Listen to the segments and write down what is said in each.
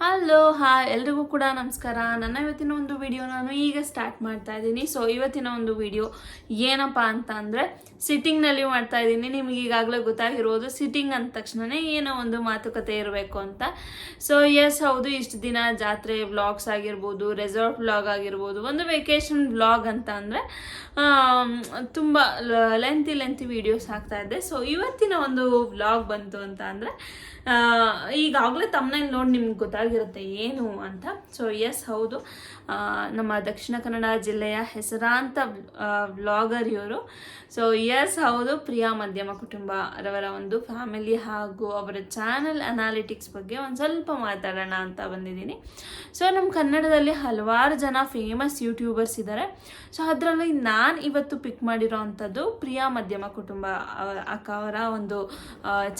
Hello ಹಾ ಎಲ್ರಿಗೂ ಕೂಡ ನಮಸ್ಕಾರ. ನನ್ನ ಇವತ್ತಿನ ಒಂದು ವಿಡಿಯೋ ನಾನು ಈಗ ಸ್ಟಾರ್ಟ್ ಮಾಡ್ತಾ ಇದ್ದೀನಿ. ಸೊ ಇವತ್ತಿನ ಒಂದು ವಿಡಿಯೋ ಏನಪ್ಪ ಅಂತ ಅಂದರೆ ಸಿಟ್ಟಿಂಗ್ನಲ್ಲಿ ಮಾಡ್ತಾ ಇದ್ದೀನಿ. ನಿಮಗೆ ಈಗಾಗಲೇ ಗೊತ್ತಾಗಿರೋದು ಸಿಟ್ಟಿಂಗ್ ಅಂದ ತಕ್ಷಣನೇ ಏನೋ ಒಂದು ಮಾತುಕತೆ ಇರಬೇಕು ಅಂತ. ಸೊ ಎಸ್ ಹೌದು, ಇಷ್ಟು ದಿನ ಜಾತ್ರೆ ವ್ಲಾಗ್ಸ್ ಆಗಿರ್ಬೋದು ರೆಸಾರ್ಟ್ ವ್ಲಾಗ್ ಆಗಿರ್ಬೋದು, ಒಂದು ವೆಕೇಶನ್ ವ್ಲಾಗ್ ಅಂತ ಅಂದರೆ ತುಂಬ ಲೆಂತಿ ಲೆಂತಿ ವೀಡಿಯೋಸ್ ಇದ್ದೆ ಸೊ ಇವತ್ತಿನ ಒಂದು ವ್ಲಾಗ್ ಬಂತು ಅಂತ ಅಂದರೆ ಈಗಾಗಲೇ ತಮ್ಮನೇಲಿ ನೋಡಿ ನಿಮ್ಗೆ ಗೊತ್ತಾಗಿರುತ್ತೆ ಏನು ಅಂತ. ಸೊ ಎಸ್ ಹೌದು. ನಮ್ಮ ದಕ್ಷಿಣ ಕನ್ನಡ ಜಿಲ್ಲೆಯ ಹೆಸರಾಂತ ವ್ಲಾಗರ್ ಇವರು. ಸೊ ಎಸ್ ಹೌದು, ಪ್ರಿಯಾ ಮಧ್ಯಮ ಕುಟುಂಬ ರವರ ಒಂದು ಫ್ಯಾಮಿಲಿ ಹಾಗೂ ಅವರ ಚಾನಲ್ ಅನಾಲಿಟಿಕ್ಸ್ ಬಗ್ಗೆ ಒಂದು ಸ್ವಲ್ಪ ಮಾತಾಡೋಣ ಅಂತ ಬಂದಿದ್ದೀನಿ. ಸೊ ನಮ್ಮ ಕನ್ನಡದಲ್ಲಿ ಹಲವಾರು ಜನ ಫೇಮಸ್ ಯೂಟ್ಯೂಬರ್ಸ್ ಇದ್ದಾರೆ ಸೊ ಅದರಲ್ಲಿ ನಾನು ಇವತ್ತು ಪಿಕ್ ಮಾಡಿರೋ ಅಂಥದ್ದು ಪ್ರಿಯಾ ಮಧ್ಯಮ ಕುಟುಂಬ ಅಕ್ಕ ಅವರ ಒಂದು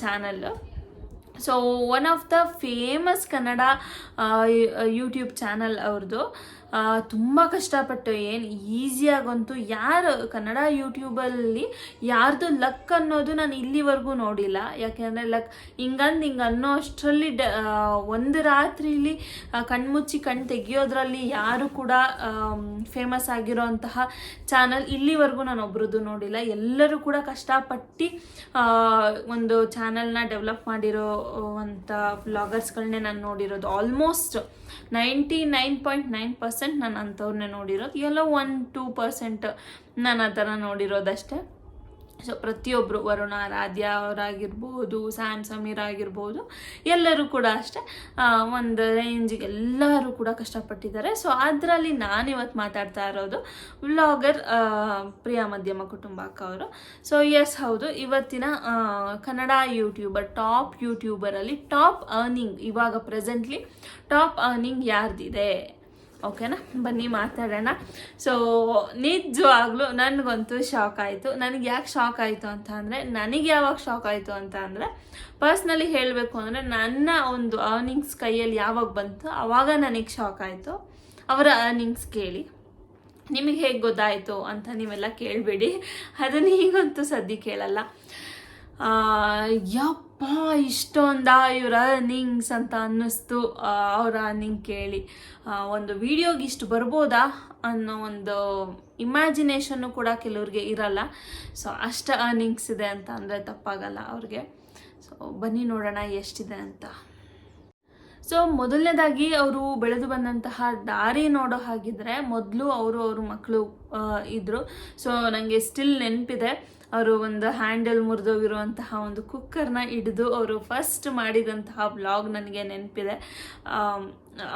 channel so one of the famous Kannada YouTube channel ಅವ್ರದ್ದು ತುಂಬ ಕಷ್ಟಪಟ್ಟು ಏನು ಈಸಿಯಾಗಂತೂ ಯಾರು ಕನ್ನಡ ಯೂಟ್ಯೂಬಲ್ಲಿ ಯಾರ್ದು ಲಕ್ ಅನ್ನೋದು ನಾನು ಇಲ್ಲಿವರೆಗೂ ನೋಡಿಲ್ಲ. ಯಾಕೆಂದರೆ ಲಕ್ ಹಿಂಗಂದು ಹಿಂಗೆ ಅನ್ನೋ ಅಷ್ಟರಲ್ಲಿ ಡ ಒಂದು ರಾತ್ರಿಲಿ ಕಣ್ಮುಚ್ಚಿ ಕಣ್ಣು ತೆಗಿಯೋದ್ರಲ್ಲಿ ಯಾರು ಕೂಡ ಫೇಮಸ್ ಆಗಿರೋಂತಹ ಚಾನಲ್ ಇಲ್ಲಿವರೆಗೂ ನಾನು ಒಬ್ರದ್ದು ನೋಡಿಲ್ಲ. ಎಲ್ಲರೂ ಕೂಡ ಕಷ್ಟಪಟ್ಟು ಒಂದು ಚಾನಲ್ನ ಡೆವಲಪ್ ಮಾಡಿರೋ ಅಂಥ ಬ್ಲಾಗರ್ಸ್ಗಳನ್ನೇ ನಾನು ನೋಡಿರೋದು. Almost ninety nine point nine percent ನಾನು ಅಂಥವ್ರನ್ನೇ ನೋಡಿರೋದು. ಎಲ್ಲೋ ಒನ್ ಟೂ ಪರ್ಸೆಂಟ್ ನಾನು ಆ ಥರ ನೋಡಿರೋದಷ್ಟೇ. ಸೊ ಪ್ರತಿಯೊಬ್ಬರು ವರುಣ ರಾಧ್ಯ ಅವರಾಗಿರ್ಬೋದು, ಸ್ಯಾಮ್, ಸಮೀರ್ ಆಗಿರ್ಬೋದು, ಎಲ್ಲರೂ ಕೂಡ ಅಷ್ಟೇ ಒಂದು ರೇಂಜಿಗೆ ಎಲ್ಲರೂ ಕೂಡ ಕಷ್ಟಪಟ್ಟಿದ್ದಾರೆ. ಸೊ ಅದರಲ್ಲಿ ನಾನು ಇವತ್ತು ಮಾತಾಡ್ತಾ ಇರೋದು ವ್ಲಾಗರ್ ಪ್ರಿಯಾ ಮಧ್ಯಮ ಕುಟುಂಬ ಅಕ್ಕ ಅವರು. ಸೊ ಎಸ್ ಹೌದು. ಇವತ್ತಿನ ಕನ್ನಡ ಯೂಟ್ಯೂಬರ್ ಟಾಪ್ ಯೂಟ್ಯೂಬರಲ್ಲಿ ಟಾಪ್ ಅರ್ನಿಂಗ್ ಇವಾಗ ಪ್ರೆಸೆಂಟ್ಲಿ ಟಾಪ್ ಅರ್ನಿಂಗ್ ಯಾರ್ದಿದೆ? ಓಕೆನಾ? ಬನ್ನಿ, ಮಾತಾಡೋಣ. ಸೊ ನಿಜವಾಗ್ಲೂ ನನಗಂತೂ ಶಾಕ್ ಆಯಿತು. ನನಗೆ ಯಾಕೆ ಶಾಕ್ ಆಯಿತು ಅಂತ ಅಂದರೆ, ನನಗೆ ಯಾವಾಗ ಶಾಕ್ ಆಯಿತು ಅಂತ ಅಂದರೆ ಪರ್ಸ್ನಲಿ ಹೇಳಬೇಕು ಅಂದರೆ, ನನ್ನ ಒಂದು ಅರ್ನಿಂಗ್ಸ್ ಕೈಯಲ್ಲಿ ಯಾವಾಗ ಬಂತು ಆವಾಗ ನನಗೆ ಶಾಕ್ ಆಯಿತು. ಅವರ ಅರ್ನಿಂಗ್ಸ್ ಕೇಳಿ. ನಿಮಗೆ ಹೇಗೆ ಗೊತ್ತಾಯಿತು ಅಂತ ನೀವೆಲ್ಲ ಕೇಳಬೇಡಿ. ಅದನ್ನ ಈಗಂತೂ ಸದ್ಯ ಕೇಳಲ್ಲ. ಯಪ್ಪ, ಇಷ್ಟೊಂದ ಇವ್ರ ಅರ್ನಿಂಗ್ಸ್ ಅಂತ ಅನ್ನಿಸ್ತು. ಅವ್ರ ಅರ್ನಿಂಗ್ ಕೇಳಿ. ಒಂದು ವಿಡಿಯೋಗೆ ಇಷ್ಟು ಬರ್ಬೋದಾ ಅನ್ನೋ ಒಂದು ಇಮ್ಯಾಜಿನೇಷನ್ನು ಕೂಡ ಕೆಲವ್ರಿಗೆ ಇರಲ್ಲ. ಸೊ ಅಷ್ಟು ಅರ್ನಿಂಗ್ಸ್ ಇದೆ ಅಂತ ಅಂದರೆ ತಪ್ಪಾಗಲ್ಲ ಅವ್ರಿಗೆ. ಸೊ ಬನ್ನಿ ನೋಡೋಣ ಎಷ್ಟಿದೆ ಅಂತ. ಸೊ ಮೊದಲನೇದಾಗಿ ಅವರು ಬೆಳೆದು ಬಂದಂತಹ ದಾರಿ ನೋಡೋ ಹಾಗಿದ್ರೆ ಮೊದಲು ಅವರು ಅವ್ರ ಮಕ್ಕಳು ಇದ್ದರು ಸೊ ನನಗೆ ಸ್ಟಿಲ್ ನೆನಪಿದೆ. ಅವರು ಒಂದು ಹ್ಯಾಂಡಲ್ ಮುರಿದೋಗಿರುವಂತಹ ಒಂದು ಕುಕ್ಕರ್ನ ಹಿಡಿದು ಅವರು ಫಸ್ಟ್ ಮಾಡಿದಂತಹ ಬ್ಲಾಗ್ ನನಗೆ ನೆನಪಿದೆ.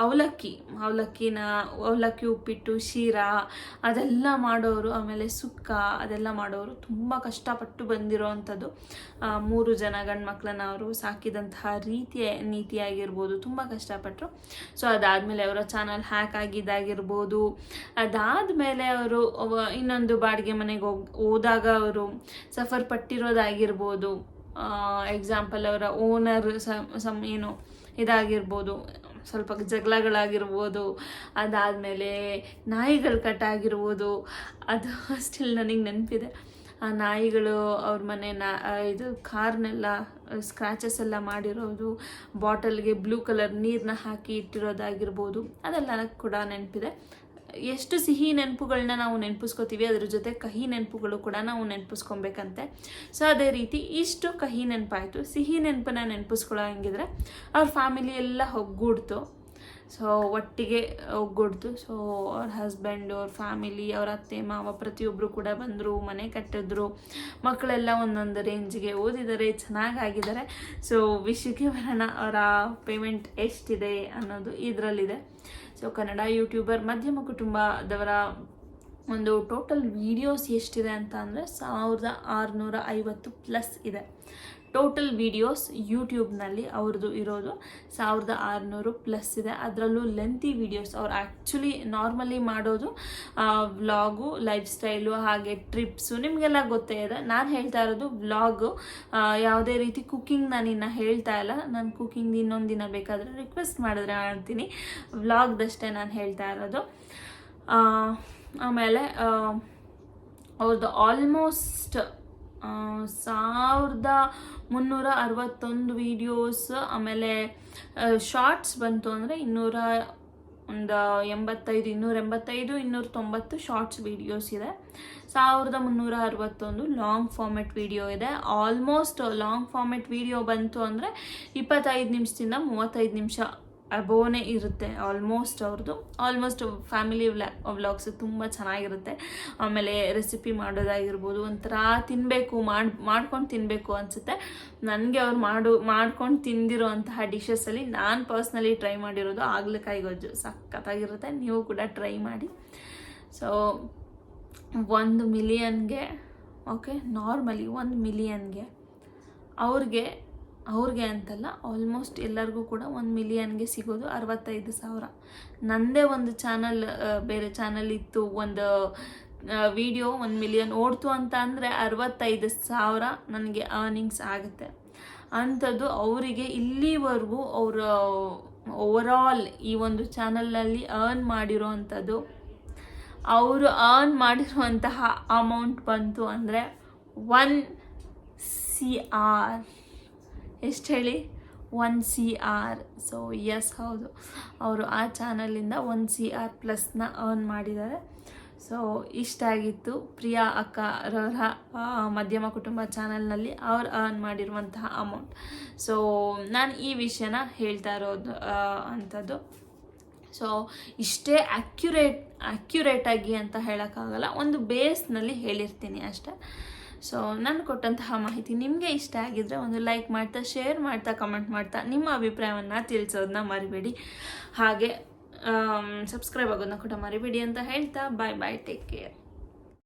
ಅವಲಕ್ಕಿ, ಅವಲಕ್ಕಿನ, ಅವಲಕ್ಕಿ ಉಪ್ಪಿಟ್ಟು, ಶೀರಾ, ಅದೆಲ್ಲ ಮಾಡೋರು, ಆಮೇಲೆ ಸುಕ್ಕ, ಅದೆಲ್ಲ ಮಾಡೋರು ತುಂಬ ಕಷ್ಟಪಟ್ಟು ಬಂದಿರೋ ಅಂಥದ್ದು ಮೂರು ಜನ ಗಂಡು ಮಕ್ಕಳನ್ನ ಅವರು ಸಾಕಿದಂತಹ ರೀತಿಯ ನೀತಿಯಾಗಿರ್ಬೋದು, ತುಂಬ ಕಷ್ಟಪಟ್ಟರು ಸೊ ಅದಾದಮೇಲೆ ಅವರ ಚಾನಲ್ ಹ್ಯಾಕ್ ಆಗಿದ್ದಾಗಿರ್ಬೋದು. ಅದಾದಮೇಲೆ ಅವರು ಇನ್ನೊಂದು ಬಾಡಿಗೆ ಮನೆಗೆ ಹೋಗ್, ಹೋದಾಗ ಅವರು ಸಫರ್ ಪಟ್ಟಿರೋದಾಗಿರ್ಬೋದು. ಎಕ್ಸಾಂಪಲ್ ಅವರ ಓನರ್ ಸಮ್, ಏನು, ಇದಾಗಿರ್ಬೋದು. ಸ್ವಲ್ಪ ಜಗಳಗಳಾಗಿರ್ಬೋದು, ಅದಾದಮೇಲೆ ನಾಯಿಗಳು ಕಟ್ಟಾಗಿರ್ಬೋದು, ಅದು ಸ್ಟಿಲ್ ನನಗೆ ನೆನಪಿದೆ. ಆ ನಾಯಿಗಳು ಅವ್ರ ಮನೆ ನಾ ಇದು ಕಾರ್ನೆಲ್ಲ ಸ್ಕ್ರ್ಯಾಚಸ್ ಎಲ್ಲ ಮಾಡಿರೋದು ಬಾಟಲ್ಗೆ ಬ್ಲೂ ಕಲರ್ ನೀರನ್ನ ಹಾಕಿ ಇಟ್ಟಿರೋದಾಗಿರ್ಬೋದು, ಅದೆಲ್ಲ ಕೂಡ ನೆನಪಿದೆ. ಎಷ್ಟು ಸಿಹಿ ನೆನಪುಗಳನ್ನ ನಾವು ನೆನಪಿಸ್ಕೋತೀವಿ, ಅದ್ರ ಜೊತೆ ಕಹಿ ನೆನಪುಗಳು ಕೂಡ ನಾವು ನೆನಪಿಸ್ಕೊಬೇಕಂತೆ. ಸೊ ಅದೇ ರೀತಿ ಇಷ್ಟು ಕಹಿ ನೆನಪಾಯಿತು. ಸಿಹಿ ನೆನಪನ್ನ ನೆನಪಿಸ್ಕೊಳ್ಳೋ ಹಂಗಿದ್ರೆ ಅವ್ರ ಫ್ಯಾಮಿಲಿ ಎಲ್ಲ ಒಗ್ಗೂಡ್ತು ಸೊ ಒಟ್ಟಿಗೆ ಒಗ್ಗೂಡ್ತು. ಸೊ ಅವ್ರ ಹಸ್ಬೆಂಡ್ ಅವ್ರ ಫ್ಯಾಮಿಲಿ ಅವ್ರ ಅತ್ತೆ, ಮಾವ ಪ್ರತಿಯೊಬ್ಬರು ಕೂಡ ಬಂದರು, ಮನೆ ಕಟ್ಟಿದ್ರು. ಮಕ್ಕಳೆಲ್ಲ ಒಂದೊಂದು ರೇಂಜ್ಗೆ ಓದಿದ್ದಾರೆ, ಚೆನ್ನಾಗಾಗಿದ್ದಾರೆ. ಸೊ ವಿಷಯಕ್ಕೆ ಬರೋಣ, ಅವರ ಪೇಮೆಂಟ್ ಎಷ್ಟಿದೆ ಅನ್ನೋದು ಇದರಲ್ಲಿದೆ. ಸೊ ಕನ್ನಡ ಯೂಟ್ಯೂಬರ್ ಮಧ್ಯಮ ಕುಟುಂಬದವರ ಒಂದು ಟೋಟಲ್ ವೀಡಿಯೋಸ್ ಎಷ್ಟಿದೆ ಅಂತ ಅಂದರೆ ಸಾವಿರದ ಆರುನೂರ ಐವತ್ತು ಪ್ಲಸ್ ಇದೆ. ಟೋಟಲ್ ವೀಡಿಯೋಸ್ ಯೂಟ್ಯೂಬ್ನಲ್ಲಿ ಅವ್ರದ್ದು ಇರೋದು. ಸಾವಿರದ ಆರುನೂರು ಪ್ಲಸ್ ಇದೆ. ಅದರಲ್ಲೂ ಲೆಂತಿ ವೀಡಿಯೋಸ್ ಅವ್ರು ಆ್ಯಕ್ಚುಲಿ ನಾರ್ಮಲಿ ಮಾಡೋದು ವ್ಲಾಗು ಲೈಫ್ ಸ್ಟೈಲು ಹಾಗೆ ಟ್ರಿಪ್ಸು ನಿಮಗೆಲ್ಲ ಗೊತ್ತೇ ಇದೆ. ನಾನು ಹೇಳ್ತಾ ಇರೋದು ವ್ಲಾಗು ಯಾವುದೇ ರೀತಿ ಕುಕ್ಕಿಂಗ್ ನಾನು ಇನ್ನು ಹೇಳ್ತಾ ಇಲ್ಲ. ನಾನು ಕುಕ್ಕಿಂಗ್ ಇನ್ನೊಂದು ದಿನ ಬೇಕಾದರೆ ರಿಕ್ವೆಸ್ಟ್ ಮಾಡಿದ್ರೆ ಮಾಡ್ತೀನಿ. ವ್ಲಾಗ್ದಷ್ಟೇ ನಾನು ಹೇಳ್ತಾ ಇರೋದು. ಆಮೇಲೆ ಅವ್ರದ್ದು ಆಲ್ಮೋಸ್ಟ್ ಸಾವಿರದ ಮುನ್ನೂರ ಅರವತ್ತೊಂದು ವೀಡಿಯೋಸ್ ಆಮೇಲೆ ಶಾರ್ಟ್ಸ್ ಬಂತು ಅಂದರೆ ಇನ್ನೂರ ಒಂದು ಎಂಬತ್ತೈದು ಇನ್ನೂರ ಎಂಬತ್ತೈದು ಇನ್ನೂರ ತೊಂಬತ್ತು ಶಾರ್ಟ್ಸ್ ವೀಡಿಯೋಸ್ ಇದೆ. ಸಾವಿರದ ಮುನ್ನೂರ ಅರವತ್ತೊಂದು ಲಾಂಗ್ ಫಾರ್ಮೆಟ್ ವಿಡಿಯೋ ಇದೆ. ಆಲ್ಮೋಸ್ಟ್ ಲಾಂಗ್ ಫಾರ್ಮೆಟ್ ವಿಡಿಯೋ ಬಂತು ಅಂದರೆ ಇಪ್ಪತ್ತೈದು ನಿಮಿಷದಿಂದ ಮೂವತ್ತೈದು ನಿಮಿಷ ಅಬೋನೇ ಇರುತ್ತೆ ಆಲ್ಮೋಸ್ಟ್ ಅವ್ರದ್ದು ಆಲ್ಮೋಸ್ಟ್ ಫ್ಯಾಮಿಲಿ ವ್ಲಾ ವ್ಲಾಗ್ಸ್ ತುಂಬ ಚೆನ್ನಾಗಿರುತ್ತೆ. ಆಮೇಲೆ ರೆಸಿಪಿ ಮಾಡೋದಾಗಿರ್ಬೋದು, ಒಂಥರ ತಿನ್ನಬೇಕು ಮಾಡಿ, ಮಾಡ್ಕೊಂಡು ತಿನ್ನಬೇಕು ಅನಿಸುತ್ತೆ. ನನಗೆ ಅವ್ರು ಮಾಡು, ಮಾಡ್ಕೊಂಡು ತಿಂದಿರೋ ಅಂತಹ ಡಿಶಸಲ್ಲಿ ನಾನು ಪರ್ಸ್ನಲಿ ಟ್ರೈ ಮಾಡಿರೋದು ಆಗ್ಲಕಾಯಿ ಗೊಜ್ಜು. ಸಖತ್ತಾಗಿರುತ್ತೆ, ನೀವು ಕೂಡ ಟ್ರೈ ಮಾಡಿ. ಸೊ ಒಂದು ಮಿಲಿಯನ್ಗೆ ಓಕೆ ನಾರ್ಮಲಿ ಒಂದು ಮಿಲಿಯನ್ಗೆ ಅವ್ರಿಗೆ ಅವ್ರಿಗೆ ಅಂತಲ್ಲ ಆಲ್ಮೋಸ್ಟ್ ಎಲ್ಲರಿಗೂ ಕೂಡ ಒಂದು ಮಿಲಿಯನ್ಗೆ ಸಿಗೋದು ಅರವತ್ತೈದು ಸಾವಿರ. ನನ್ನದೇ ಒಂದು ಚಾನಲ್ ಬೇರೆ ಚಾನಲ್ ಇತ್ತು, ಒಂದು ವಿಡಿಯೋ ಒಂದು ಮಿಲಿಯನ್ ಓಡ್ತು ಅಂತ ಅಂದರೆ ಅರವತ್ತೈದು ಸಾವಿರ ನನಗೆ ಅರ್ನಿಂಗ್ಸ್ ಆಗುತ್ತೆ. ಅಂಥದ್ದು ಅವರಿಗೆ ಇಲ್ಲಿವರೆಗೂ ಅವರ ಓವರಾಲ್ ಈ ಒಂದು ಚಾನಲ್ನಲ್ಲಿ ಅರ್ನ್ ಮಾಡಿರೋ ಅಂಥದ್ದು ಅವರು ಅರ್ನ್ ಮಾಡಿರುವಂತಹ ಅಮೌಂಟ್ ಬಂತು ಅಂದರೆ ಒನ್ ಸಿ ಆರ್ ಎಷ್ಟು ಹೇಳಿ? One C R. So yes ಹೌದು. ಅವರು ಆ ಚಾನಲಿಂದ ಒನ್ ಸಿ ಆರ್ ಪ್ಲಸ್ನ ಅರ್ನ್ ಮಾಡಿದ್ದಾರೆ. ಸೊ ಇಷ್ಟ ಆಗಿತ್ತು. ಪ್ರಿಯಾ ಅಕ್ಕ ರವರ ಮಧ್ಯಮ ಕುಟುಂಬ ಚಾನಲ್ನಲ್ಲಿ ಅವ್ರು ಅರ್ನ್ ಮಾಡಿರುವಂತಹ ಅಮೌಂಟ್ ಸೊ ನಾನು ಈ ವಿಷಯನ ಹೇಳ್ತಾ ಇರೋದು ಅಂಥದ್ದು. ಸೊ ಇಷ್ಟೇ ಅಕ್ಯುರೇಟ್ ಅಕ್ಯುರೇಟಾಗಿ ಅಂತ ಹೇಳೋಕ್ಕಾಗಲ್ಲ. ಒಂದು ಬೇಸ್ನಲ್ಲಿ ಹೇಳಿರ್ತೀನಿ ಅಷ್ಟೇ. ಸೊ ನಾನು ಕೊಟ್ಟಂತಹ ಮಾಹಿತಿ ನಿಮಗೆ ಇಷ್ಟ ಆಗಿದ್ರೆ ಒಂದು ಲೈಕ್ ಮಾಡ್ತಾ ಶೇರ್ ಮಾಡ್ತಾ ಕಮೆಂಟ್ ಮಾಡ್ತಾ ನಿಮ್ಮ ಅಭಿಪ್ರಾಯವನ್ನು ತಿಳಿಸೋದನ್ನ ಮರಿಬೇಡಿ. ಹಾಗೆ ಸಬ್ಸ್ಕ್ರೈಬ್ ಆಗೋದನ್ನ ಕೂಡ ಮರಿಬೇಡಿ ಅಂತ ಹೇಳ್ತಾ ಬಾಯ್ ಬಾಯ್ ಟೇಕ್ ಕೇರ್